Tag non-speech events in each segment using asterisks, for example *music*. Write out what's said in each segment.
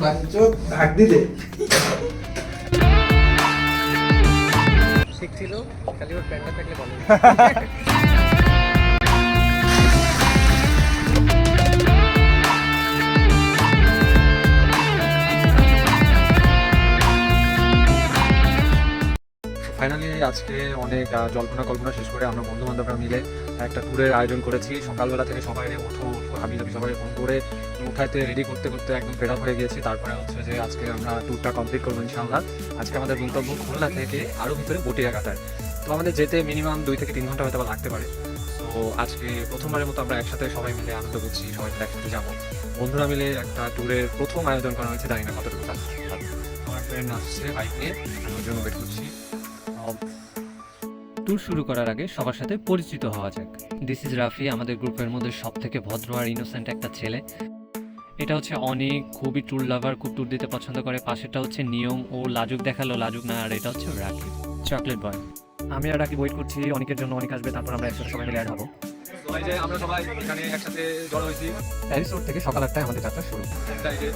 বাঞ্চো ধাক দিলে। শিখছিল খালি ওর প্যান্টটা থাকলে ভালো ফাইনালি আজকে অনেক জল্পনা কল্পনা শেষ করে আমরা বন্ধু বান্ধবরা মিলে একটা ট্যুরের আয়োজন করেছি। সকালবেলা থেকে সবাই ওঠো আমি যাবি, সবাই ফোন করে উঠাইতে রেডি করতে করতে একদম ফেরা হয়ে গিয়েছি। তারপরে হচ্ছে যে আজকে আমরা ট্যুরটা কমপ্লিট করব ইনশাআল্লাহ। আজকে আমাদের গন্তব্য খুলনা থেকে আরও ভিতরে বটিয়া কাটার তো আমাদের যেতে মিনিমাম দুই থেকে তিন ঘণ্টা হয়তো বা লাগতে পারে। তো আজকে প্রথমবারের মতো আমরা একসাথে সবাই মিলে আনন্দ করছি, সবাই মিলে একসাথে যাব। বন্ধুরা মিলে একটা ট্যুরের প্রথম আয়োজন করা হয়েছে, জানি না কতটুকু আমার ফ্রেন্ড আসছে বাইক নিয়ে ট্যুর শুরু করার আগে সবার সাথে পরিচিত হওয়া যাক দিস ইজ রাফি আমাদের গ্রুপের মধ্যে সব থেকে ভদ্র আর ইনোসেন্ট একটা ছেলে এটা হচ্ছে অনেক খুবই ট্যুর লাভার খুব ট্যুর দিতে পছন্দ করে পাশেটা হচ্ছে নিয়ম ও লাজুক দেখাল লাজুক না আর এটা হচ্ছে রাখি চকলেট বয় আমি আর রাকিব ওয়েট করছি অনেকের জন্য অনেক আসবে তারপর আমরা একসাথে সবাই মিলে অ্যাড হব তো এই যে আমরা সবাই এখানে একসাথে জড়ো হয়েছি প্যারিস রোড থেকে সকাল আটটায় আমাদের যাত্রা শুরু এই যে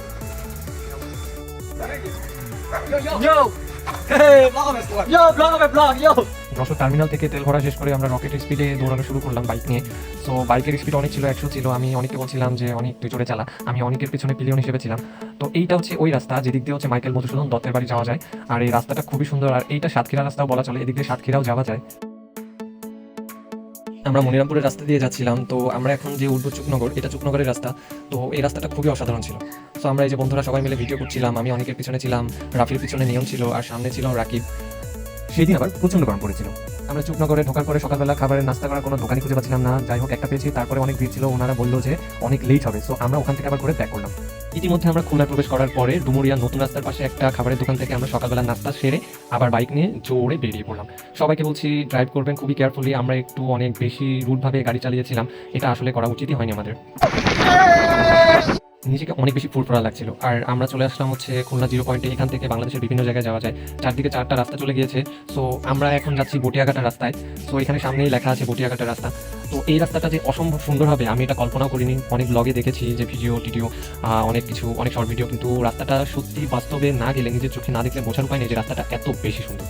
যশোর টার্মিনাল থেকে তেল ভরা শেষ করে আমরা রকেট স্পিডে দৌড়ানো শুরু করলাম বাইক নিয়ে। সো বাইকের স্পিড অনেক ছিল, একশো ছিল। আমি অনেককে বলছিলাম যে, অনেক, তুই জোরে চালা। আমি অনেকের পিছনে পিলিয়ন হিসেবে ছিলাম। তো এইটা হচ্ছে ওই রাস্তা, যেদিক দিয়ে হচ্ছে মাইকেল মধুসূদন দত্তের বাড়ি যাওয়া যায়। আর এই রাস্তাটা খুবই সুন্দর। আর এইটা সাতক্ষীরা রাস্তাও বলা চলে। এদিক দিয়ে সাতক্ষীরাও যাওয়া যায়। আমরা মনিরামপুরের রাস্তা দিয়ে যাচ্ছিলাম। তো আমরা এখন যে উঠবো চুকনগর, এটা চুকনগরের রাস্তা। তো এই রাস্তাটা খুবই অসাধারণ ছিল। তো আমরা এই যে বন্ধুরা সবাই মিলে ভিডিও করছিলাম। আমি অনেকের পিছনে ছিলাম। রাফির পিছনে নিয়ম ছিল। আর সামনে ছিল রাকিব। সেই দিন আবার প্রচণ্ড গরম পড়েছিল। আমরা চুকনগরে ঢোকার পরে সকালবেলা খাবারের নাস্তা করার কোনো দোকানই খুঁজে পাচ্ছিলাম না। যাই হোক, একটা পেয়েছি, তারপরে অনেক ভিড় ছিল। ওনারা বলল যে অনেক লেট হবে। সো আমরা ওখান থেকে আবার করে ব্যাক করলাম। ইতিমধ্যে আমরা খুলনা প্রবেশ করার পরে ডুমুরিয়া নতুন রাস্তার পাশে একটা খাবারের দোকান থেকে আমরা সকালবেলা নাস্তা সেরে আবার বাইক নিয়ে জোরে বেরিয়ে পড়লাম। সবাইকে বলছি ড্রাইভ করবেন, খুবই কেয়ারফুলি আমরা একটু অনেক বেশি রুটভাবে গাড়ি চালিয়েছিলাম। এটা আসলে করা উচিতই হয়নি আমাদের। নিজেকে অনেক বেশি ফুরফুরা লাগছিল। আর আমরা চলে আসলাম হচ্ছে খুলনা জিরো পয়েন্টে এখান থেকে বাংলাদেশের বিভিন্ন জায়গায় যাওয়া যায়। চারদিকে চারটা রাস্তা চলে গিয়েছে। সো আমরা এখন যাচ্ছি বটিয়াঘাটা রাস্তায়। সো এখানে সামনেই লেখা আছে বটিয়াঘাটা রাস্তা। তো এই রাস্তাটা যে অসম্ভব সুন্দর হবে, আমি এটা কল্পনাও করিনি। অনেক ব্লগে দেখেছি যে ভিডিও টিডিও অনেক কিছু, অনেক শর্ট ভিডিও কিন্তু রাস্তাটা সত্যি বাস্তবে না গেলে, নিজের চোখে না দেখলে বোঝার উপায় নেই যে রাস্তাটা এত বেশি সুন্দর।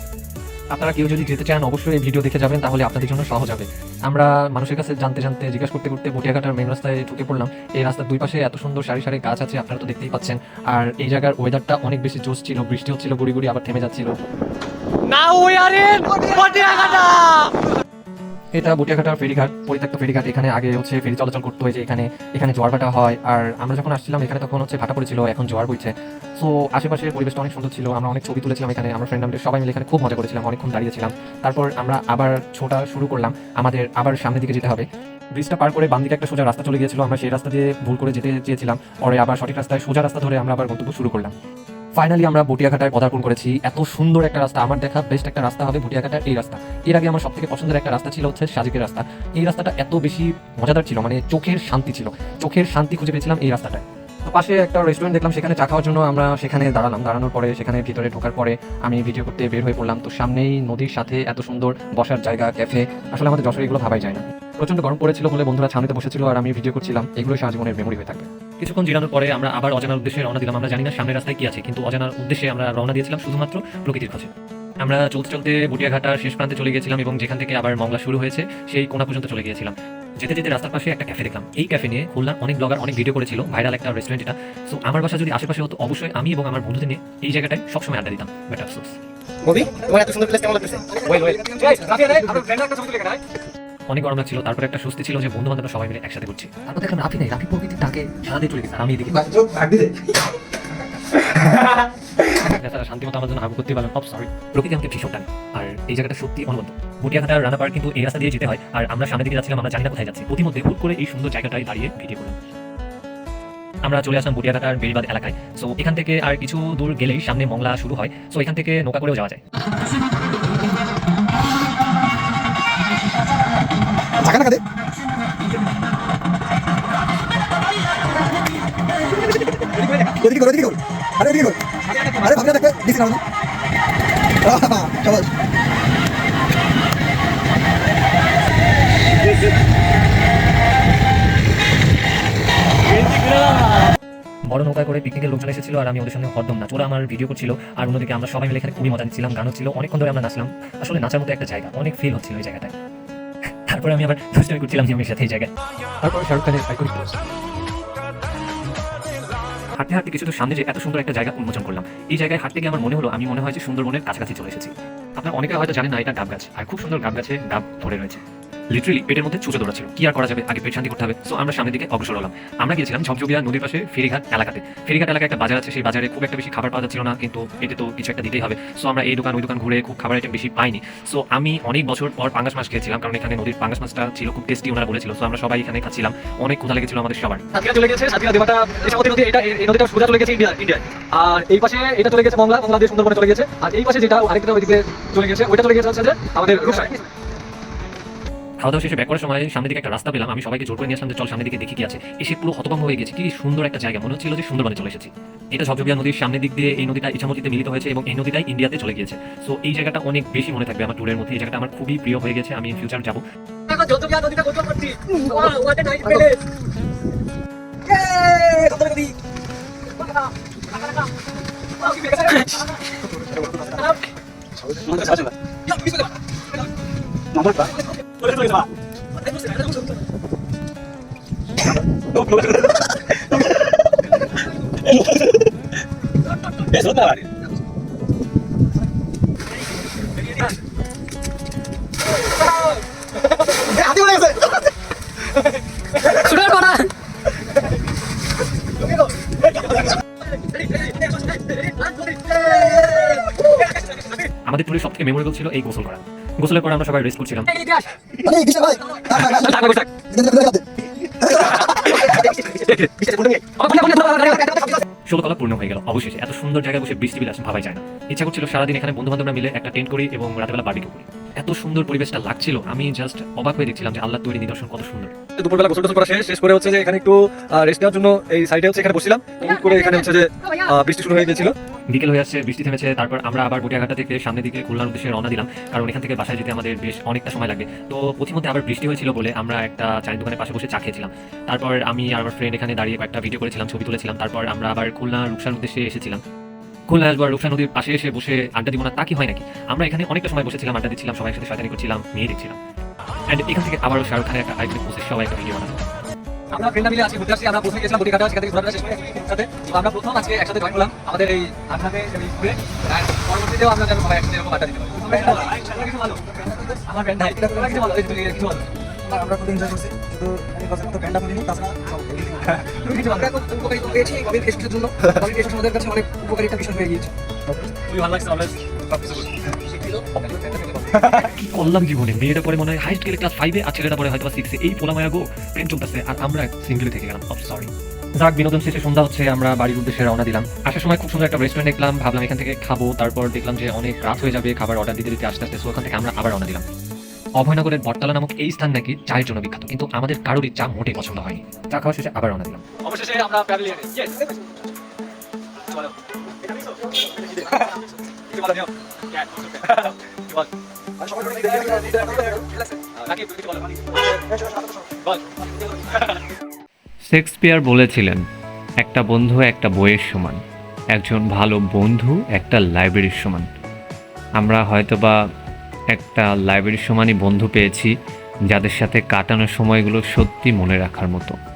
আপনারা কেউ যদি যেতে চান, অবশ্যই এই ভিডিও দেখে যাবেন, তাহলে আপনাদের জন্য সহজ হবে। আমরা মানুষের কাছে জানতে জানতে জিজ্ঞাসা করতে করতে বটিয়াঘাটার মেন রাস্তায় ঢুকে পড়লাম। এই রাস্তার দুই পাশে এত সুন্দর সারি সারি গাছ আছে, আপনারা তো দেখতেই পাচ্ছেন। আর এই জায়গার ওয়েদারটা অনেক বেশি জোশ ছিল, বৃষ্টি হচ্ছিল, গুড়ি গুড়ি আবার থেমে যাচ্ছিল। এটা বটিয়াঘাটার ফেরিঘাট, পরিত্যক্ত ফেরিঘাট। এখানে আগে হচ্ছে ফেরি চলাচল করতে হয়েছে, এখানে এখানে জোয়ার ভাটা হয়। আর আমরা যখন আসছিলাম, এখানে তখন হচ্ছে ভাটা পড়েছিল, এখন জোয়ার বইছে। সো আশেপাশের পরিবেশটা অনেক সুন্দর ছিল। আমরা অনেক ছবি তুলেছিলাম এখানে, আমরা ফ্রেন্ড আমরা সবাই মিলে এখানে খুব মজা করেছিলাম, অনেকক্ষণ দাঁড়িয়েছিলাম। তারপর আমরা আবার ছোটা শুরু করলাম, আমাদের আবার সামনের দিকে যেতে হবে। ব্রিজটা পার করে বাম দিকে একটা সোজা রাস্তা চলে গিয়েছিল, আমরা সেই রাস্তা দিয়ে ভুল করে যেতে চেয়েছিলাম। পরে আবার সঠিক রাস্তায় সোজা রাস্তা ধরে আমরা আবার গন্তব্য শুরু করলাম। ফাইনালি আমরা বটিয়াঘাটায় পদার্পণ করেছি। এত সুন্দর একটা রাস্তা। আমার দেখা বেস্ট একটা রাস্তা হবে বটিয়াঘাটার এই রাস্তা। এর আগে আমার সবথেকে পছন্দের একটা রাস্তা ছিল হচ্ছে সাজিকের রাস্তা। এই রাস্তাটা এত বেশি মজাদার ছিল মানে চোখের শান্তি ছিল। চোখের শান্তি খুঁজে পেয়েছিলাম এই রাস্তাটায়। পাশে একটা রেস্টুরেন্ট দেখলাম, সেখানে চা খাওয়ার জন্য আমরা সেখানে দাঁড়ালাম। দাঁড়ানোর পরে সেখানে ভিতরে ঢোকার পরে আমি ভিডিও করতে বের হয়ে পড়লাম। তো সামনেই নদীর সাথে এত সুন্দর বসার জায়গা ক্যাফে আসলে আমাদের যশোরে এগুলো ভাবাই যায় না। প্রচণ্ড গরম পড়েছিল বলে বন্ধুরা সামনেতে বসেছিল আর আমি ভিডিও করছিলাম। এগুলো সারা জীবনের মেমোরি হয়ে থাকবে। কিছুক্ষণ জিরানোর পরে আমরা আবার অজানার উদ্দেশ্যে রওনা দিলাম। আমরা জানি না সামনের রাস্তায় কি আছে কিন্তু অজানার উদ্দেশ্যে আমরা রওনা দিয়েছিলাম শুধুমাত্র প্রকৃতির খোঁজে আমরা চলতে চলতে বটিয়াঘাটার শেষ প্রান্তে চলে গিয়েছিলাম এবং যেখান থেকে আবার মংলা শুরু হয়েছে সেই কোনা পর্যন্ত চলে গিয়েছিলাম। যেতে যেতে রাস্তার পাশে একটা ক্যাফে দেখলাম। এই ক্যাফে নিয়ে খুলনা অনেক ব্লগার অনেক ভিডিও করেছিল ভাইরাল একটা রেস্টুরেন্ট এটা। সো আমার বাসা যদি আশেপাশে হতো অবশ্যই আমি এবং আমার বন্ধুদের নিয়ে এই জায়গাটায় সবসময় আড্ডা দিতাম। বাট আফসোস ববি তোমার এত সুন্দর প্লেস কেমন লাগতেছে? ওয়েল ওয়েল অনেক গরম লাগছিল তারপরে একটা স্বস্তি ছিল যে বন্ধু বান্ধবরা সবাই মিলে একসাথে ঘুরছি। তারপর দেখলাম রাফি নেই রাফি প্রকৃতির ডাকে সারা দিয়ে চলে গেছে আমি এদিকে। তারা শান্তি মতো আমার জন্য করতে পারলাম সরি প্রকৃতি আমাকে ভীষণ টানে আর এই জায়গাটা সত্যি অনবদ্য। বুটিয়াঘাটার রানা পার্ক কিন্তু এই রাস্তা দিয়ে যেতে হয় আর আমরা সামনের দিকে যাচ্ছিলাম আমরা জানি না কোথায় যাচ্ছি। প্রতিমধ্যে হুট করে এই সুন্দর জায়গাটায় দাঁড়িয়ে ভিডিও করলাম। আমরা চলে আসলাম বুটিয়াঘাটার বেড়িবাদ এলাকায়। সো এখান থেকে আর কিছু দূর গেলেই সামনে মংলা শুরু হয়। সো এখান থেকে নৌকা করেও যাওয়া যায়। না দে বড় নৌকায় করে পিকনিকের লোকজন এসেছিল আর আমি ওদের সঙ্গে হরদম নাচ। ওরা আমার ভিডিও করছিল আর অন্যদিকে আমরা সবাই মিলে এখানে খুবই মজা নিচ্ছিলাম গান হচ্ছিল, অনেকক্ষণ ধরে আমরা নাচলাম। আসলে নাচার মতো একটা জায়গা, অনেক ফিল হচ্ছিল ওই জায়গাটায়। তারপরে আমি আবার দুষ্টমি করছিলাম নিয়মের সাথে এই জায়গায়। তারপর শাহরুখ খানের আইকনিক হাঁটতে হাঁটতে কিছু তো সামনে যে এত সুন্দর একটা জায়গা উন্মোচন করলাম। এই জায়গায় হাঁটতে গিয়ে আমার মনে হলো আমি মনে হয় যে সুন্দরবনের কাছাকাছি চলে এসেছি। আপনার অনেকে হয়তো জানেন না, এটা ডাব গাছ। আর খুব সুন্দর ডাব গাছে ডাব ধরে রয়েছে। লিটারেলি পেটের মধ্যে চুচে দৌড়াচ্ছিল। কি আর করা যাবে? আগে পেট শান্তি করতে হবে। সো আমরা সামনের দিকে অগ্রসর হলাম। আমরা গিয়েছিলাম ঝকঝকিয়া নদীর পাশে ফেরিঘাট এলাকাতে। ফেরিঘাট এলাকায় একটা বাজার আছে, সেই বাজারে খুব একটা বেশি খাবার পাওয়া যাচ্ছিল না, কিন্তু এতে তো কিছু একটা দিতেই হবে। সো আমরা এই দোকান, ওই দোকান ঘুরে খুব খাবার আইটেম বেশি পাইনি। সো আমি অনেক বছর পর পাঙ্গাস মাছ খেয়েছিলাম, কারণ এখানে নদীর পাঙ্গাস মাছটা ছিল, খুব টেস্টি ওনারা বলেছিল। সো আমরা সবাই এখানে খাচ্ছিলাম। অনেক ক্ষুধা লেগেছিল আমাদের সবার। চলে গেছে নদী চলে গেছে ইন্ডিয়া আর এই পাশে এটা চলে গেছে মংলা দিয়ে সুন্দরবনে চলে গেছে আর এই পাশে যেটা আরেকটা ওইদিকে চলে গেছে, ওইটা চলে গেছে হচ্ছে যে আমাদের রূপসায়। খাওয়া দাওয়া শেষে ব্যাক করার সময় সামনের দিকে একটা রাস্তা পেলাম আমি সবাইকে জোর করে নিয়ে আসলাম যে চল সামনের দিকে দেখি কি আছে। এসে পুরো হতভম্ব হয়ে গেছে কি সুন্দর একটা জায়গা। মনে হচ্ছিল যে সুন্দরবনে চলে এসেছি। এটা ঝকঝকিয়া নদীর সামনের দিক দিয়ে এই নদীটা ইছামতিতে মিলিত হয়েছে এবং এই নদীটাই ইন্ডিয়াতে চলে গিয়েছে। সো এই জায়গাটা অনেক বেশি মনে থাকবে আমার ট্যুরের মধ্যে। এই জায়গাটা আমার খুবই প্রিয় হয়ে গেছে আমি ফিউচার যাব। এখন যত নদীটা গোসল করছি। হোয়াট এ নাইস প্লেস আমাদের ট্যুরের সব থেকে মেমোরেবল ছিল এই গোসল করা। গোসলের পরে আমরা সবাই রেস্ট করছিলাম। পূর্ণ হয়ে গেল অবশেষে। এত সুন্দর জায়গায় বসে বৃষ্টি বিলাস ভাবাই যায় না। ইচ্ছা করছিল সারাদিন এখানে বন্ধু বান্ধবরা মিলে একটা টেন্ট করি এবং রাতেবেলা বার্বিকিউ করি। এত সুন্দর পরিবেশটা লাগছিল আমি জাস্ট অবাক হয়ে দেখছিলাম যে আল্লাহ তৈরি নিদর্শন কত সুন্দর। দুপুরবেলা গোসল টোসল করা শেষ শেষ করে হচ্ছে যে এখানে একটু রেস্ট নেওয়ার জন্য এই সাইডে হচ্ছে এখানে বসছিলাম। হুট করে এখানে হচ্ছে যে বৃষ্টি শুরু হয়ে গিয়েছিল। বিকেল হয়ে আসছে বৃষ্টি থেমেছে তারপর আমরা আবার বটিয়াঘাটা থেকে সামনের দিকে খুলনার উদ্দেশ্যে রওনা দিলাম কারণ এখান থেকে বাসায় যেতে আমাদের বেশ অনেকটা সময় লাগবে। তো পথিমধ্যে আবার বৃষ্টি হয়েছিল বলে আমরা একটা চায়ের দোকানের পাশে বসে চা খেয়েছিলাম। তারপর আমি আর আমার ফ্রেন্ড এখানে দাঁড়িয়ে একটা ভিডিও করেছিলাম ছবি তুলেছিলাম তারপর আমরা আবার খুলনা রূপসার উদ্দেশ্যে এসেছিলাম। খুলনা আসব আর রূপসা নদীর পাশে এসে বসে আড্ডা দিব না, তা কি হয় নাকি? আমরা এখানে অনেকটা সময় বসেছিলাম, আড্ডা দিচ্ছিলাম, সবাই সাথে শয়তানি করছিলাম, মেয়ে দেখছিলাম। অ্যান্ড এখান থেকে আবারও শাহরুখ খানের একটা আইকনিক পোস্টের সবাই একটা ভিডিও বানাবো আমরা ফ্রেন্ডরা মিলে আজকে ঘুরতে আসছি, আমরা প্রথমে গেছিলাম বটিঘাটা সেখান থেকে ঘোরাফেরা শেষ করে একসাথে সাথে আমরা প্রথম আজকে একসাথে জয়েন করলাম, আমাদের এই আড্ডাতে ঘুরে পরবর্তীতেও আমরা যেন সবাই একসাথে আড্ডা দিতে পারি? আমার ফ্রেন্ড তোমরা কিছু বলো। আমরা খুব এনজয় করছি? শুধু আমি তাছাড়া *laughs* আমরা খুব উপকারিতা পেয়েছি কবির জন্য? কবির আমাদের কাছে অনেক উপকারী একটা বিষয় হয়ে গিয়েছে। খুবই ভালো লাগছে কি করলাম জীবনে মেয়েটা পরে মনে হয় হাইস্ট গেলে ক্লাস ফাইভে আর ছেলেটা পরে হয়তো সিক্সে এই পোলা মায়া গো প্রেম চলতেছে। আর আমরা সিঙ্গেলে থেকে গেলাম। সরি যাক বিনোদন শেষে সন্ধ্যা হচ্ছে আমরা বাড়ির উদ্দেশ্যে রওনা দিলাম। আসার সময় খুব সুন্দর একটা রেস্টুরেন্ট দেখলাম ভাবলাম এখান থেকে খাব তারপর দেখলাম যে অনেক রাত হয়ে যাবে খাবার অর্ডার দিতে দিতে আস্তে আস্তে। সো ওখান থেকে আমরা আবার রওনা দিলাম। অভয়নগরের বটতলা নামক এই স্থান নাকি চায়ের জন্য বিখ্যাত কিন্তু আমাদের কারোরই চা মোটেই পছন্দ হয়নি। চা খাওয়া শেষে আবার রওনা দিলাম। অবশেষে আমরা প্যাভিলিয়নে শেক্সপিয়ার বলেছিলেন একটা বন্ধু একটা বইয়ের সমান একজন ভালো বন্ধু একটা লাইব্রেরির সমান। আমরা হয়তোবা একটা লাইব্রেরির সমানই বন্ধু পেয়েছি যাদের সাথে কাটানোর সময়গুলো সত্যি মনে রাখার মতো।